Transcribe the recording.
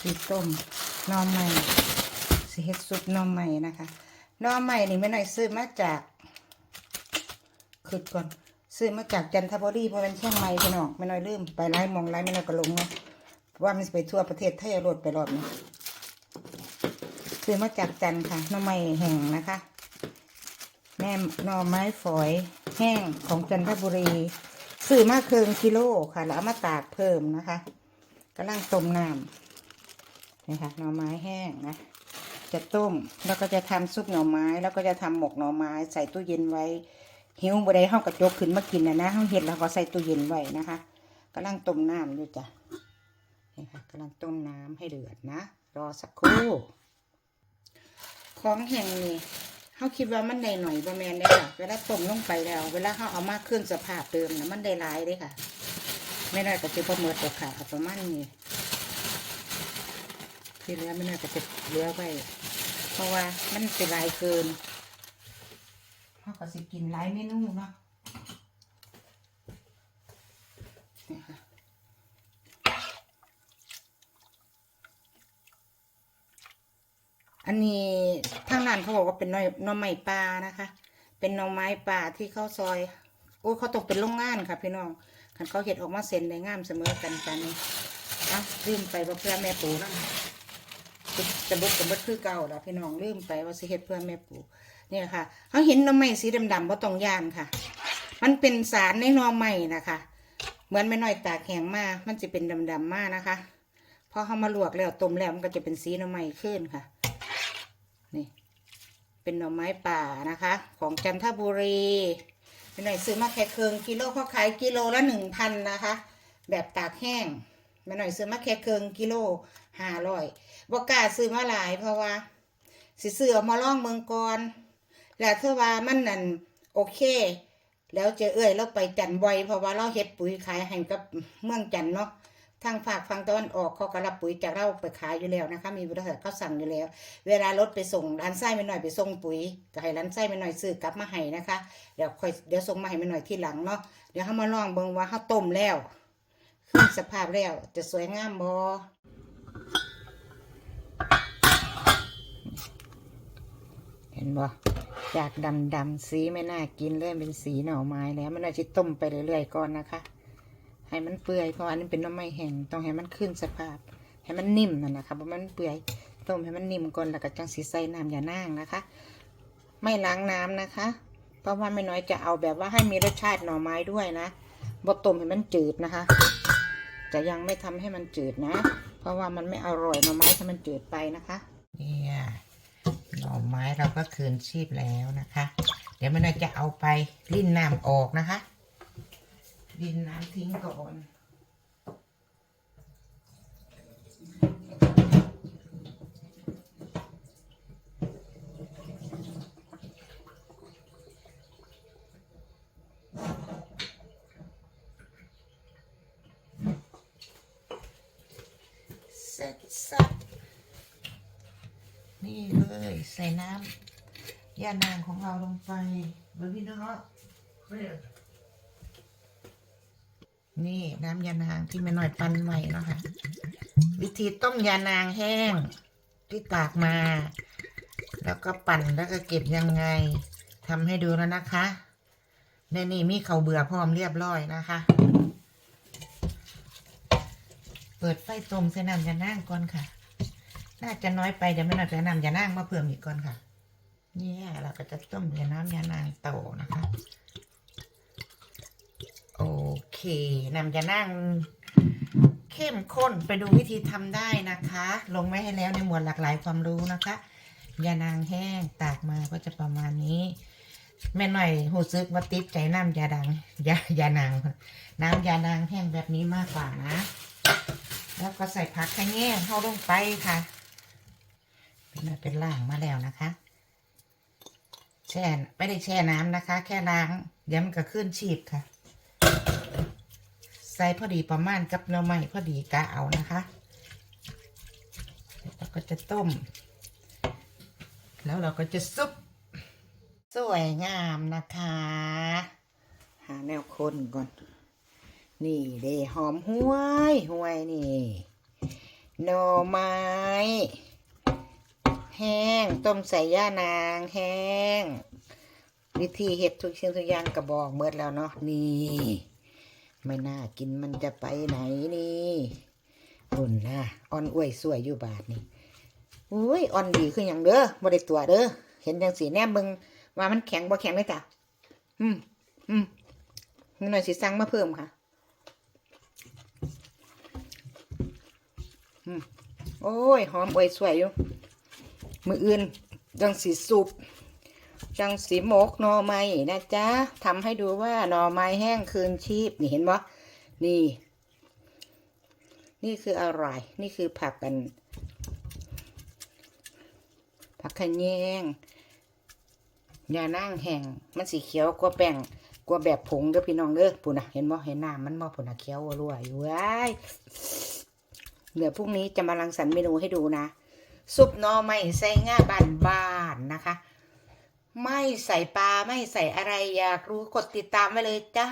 สีต้มน่อใหม่สีเฮ็ดซุปน่อใหม่นะคะน่อใหม่นี่ไม่หน่อยซื้อมาจากคืดก่อน ซื้อมาจากจันทบุรีเพราะเป็นเชียงใหม่พี่น้องไม่น้อยลืมไปไล่มองไล่ไม่น้อยก็ลงเนาะว่ามันไปทั่วประเทศไทยรถไปรอบนี้ซื้อมาจากจันค่ะน่อไม้แห้งนะคะ แม่น่อไม้ฝอยแห้งของจันทบุรีซื้อมาครึ่งกิโลค่ะ แล้วเอามาตากเพิ่มนะคะกำลังต้มน้ำ นี่ค่ะหน่อไม้แห้งนะจะต้มแล้วก็จะทำซุปหน่อไม้ แล้วก็จะทำหมกหน่อไม้ ใส่ตู้เย็นไว้ หิวบ่ได้เฮากระจกขึ้นมากินนะนะเฮาเห็ดแล้วก็ใส่ตู้เย็นไว้นะคะกำลังต้มน้ำอยู่จ้ะนี่ค่ะกำลังต้มน้ำให้เดือดนะ รอสักครู่ ของแห้งนี่เฮาคิดว่ามันได้หน่อยประมาณได้ค่ะ เวลาต้มลงไปแล้ว เวลาเฮาเอามาขึ้นสภาพเดิมนะมันได้หลายเด้ค่ะ ไม่ได้ก็จะประเมิดตกค่ะเอาประมาณนี้ ที่เหลือไม่น่าก็จะเหลือไว้ เพราะว่ามันเป็นลายเกินเขาก็สิกินหลายเมนูเนาะนี่ค่ะอันนี้ทางร้านเขาบอกว่าเป็นน่อหน่อไม้ปลานะคะ เป็นน่อไม้ป่าที่เขาซอย โอ้ยเขาตกเป็นโรงงานค่ะ พี่น้องคันเขาเห็ดออกมาเซ็นได้งามเสมอกันกันอะลืมไปว่าเพื่อแม่ปูนะ จะบุกกับบุกคือเก่าแล้วพี่น้องลืมไปว่าสิเฮ็ดเพื่อแม่ปู่เนี่ยค่ะเขาเห็นหน่อไม้สีดำๆว่าต้องยานค่ะ มันเป็นสารในหน่อไม้นะคะ เหมือนไม่น้อยตาแข็งมามันจะเป็นดำๆมากนะคะพอเขามาลวกแล้วต้มแล้วมันก็จะเป็นสีหน่อไม้ขึ้นค่ะ นี่ เป็นหน่อไม้ป่านะคะ ของจันทบุรีเป็นหน่อยซื้อมาแค่เคืองกิโลเขาขายกิโลละหนึ่งพันนะคะ แบบตากแห้ง ม่หน่อยซื้อมาแค่เคืองกิโลห้าร้อยบกล้าซื้อมาหลายเพราะว่าสิซื้อมาล่องเมืองก่อนแล้วเธอว่ามันนั่นโอเค แล้วเจอเอ้ยเราไปจันทร์บ่อยเพราะว่าเราเฮ็ดปุ๋ยขายให้กับเมืองจันทน์เนาะทางฝากฝั่งตะวันออกเขาก็รับปุ๋ยจากเราไปขายอยู่แล้วนะคะ มีบริษัทเขาสั่งอยู่แล้ว เวลารถไปส่งร้านไส้ไม่หน่อยไปส่งปุ๋ยก็ให้ร้านไส้ไม่หน่อยซื้อกลับมาให้นะคะเดี๋ยวค่อยเดี๋ยวส่งมาให้ไม่หน่อยที่หลังเนาะเดี๋ยวเขามาลองเบิ่งว่าเขาต้มแล้ว ขึ้นสภาพแล้วจะสวยงามบ่เห็นบ่จากดำดำๆสีไม่น่ากินเริ่มเป็นสีหน่อไม้แล้ว มันน่าจจะต้มไปเรื่อยๆก่อนนะคะ ให้มันเปื่อยเพราะอันนี้เป็นน้ำไม้แห้งต้องให้มันขึ้นสภาพ ให้มันนิ่มนั่นนะคะเพราะมันเปื่อยต้มให้มันนิ่มก่อนแล้วก็จังสีใส่น้ำอย่านางนะคะ ไม่ล้างน้ำนะคะ เพราะว่าไม่น้อยจะเอาแบบว่าให้มีรสชาติหน่อไม้ด้วยนะบ่ต้มให้มันจืดนะคะ จะยังไม่ทำให้มันจืดนะ เพราะว่ามันไม่อร่อยหน่อไม้ถ้ามันจืดไปนะคะ เนี่ยหน่อไม้เราก็คืนชีพแล้วนะคะ เดี๋ยวมันจะเอาไปรินน้ำออกนะคะดินน้ำทิ้งก่อน สร็จสับนี่เลยใส่น้ำยานางของเราลงไปเบอร์พี่น้องนี่น้ำยานางที่แม่หน่อยปั้นใหม่นะคะวิธีต้มยานางแห้งที่ตากมา แล้วก็ปั่นแล้วก็เก็บยังไงทำให้ดูแล้วนะคะในนี่มีเขาเบื่อพร้อมเรียบร้อยนะคะ เปิดไฟต้มใส่น้ำยานางก่อนค่ะ น่าจะน้อยไปเดี๋ยวไม่น่าจะน้ำยานางมาเพิ่มอีกก่อนค่ะ เนี่ยเราก็จะต้มยาน้ำยานางโตนะคะ โอเคน้ำยานางเข้มข้นไปดูวิธีทำได้นะคะ ลงไว้ให้แล้วในหมวดหลากหลายความรู้นะคะยานางแห้งตากมาก็จะประมาณนี้แม่หน่อยหูซึกว่าติดใจน้ำยาดังยายานาง น้ำยานางแห้งแบบนี้มากกว่านะ แล้วก็ใส่ผักขะแง่เข้าลงไปค่ะ เป็นเป็นล่างมาแล้วนะคะ แช่ไม่ได้แช่น้ำนะคะ แค่ล้างเดี๋ยวมันก็ขึ้นชีพค่ะ ใส่พอดีประมาณกับเนื้อไม้พอดีกะเอานะคะแล้วก็จะต้ม แล้วเราก็จะซุปสวยงามนะคะ หาแนวคนก่อน นี่เดหอมห้วยห้วยนี่หน่อไม้ แห้งต้มใส่ย่านางแห้ง วิธีเห็ดทุกสิ่งทุกอย่างกระบอกเมื่อแล้วเนาะนี่ ไม่น่ากินมันจะไปไหนนี่หุ่นนะอ่อนอ้วยสวยอยู่บาทนี่อุ้ยอ่อนดีคืออย่างเด้อบ่ได้ตัวเด้อเห็นจังสีแนมมึงว่ามันแข็งบ่แข็งเลยจ้ะอืมอืมนิดหน่อยสิสั่งมาเพิ่มค่ะ อืม โอ้ย หอมอวยสวยอยู่มืออื่นจังสีสุปจังสีหมกหน่อไม้นะจ๊ะทำให้ดูว่าหน่อไม้แห้งคืนชีพนี่เห็นบ่นี่ นี่คืออะไร นี่คือผักกัน ผักขะแยงยานั่งแห้งมันสีเขียวกว่าแป้งกว่าแบบผงเด้อพี่น้องเด้อปุ่นนะเห็นบ่เห็นหน้ำมันบ่ปุ่นนะเขียวรั่วอยู่เว้ย เดี๋ยวพรุ่งนี้จะมาลังสรรค์เมนูให้ดูนะ ซุปหน่อไม่ใส่ง่าบานๆนะคะ ไม่ใส่ปลาไม่ใส่อะไรอยากรู้กดติดตามไว้เลยจ้า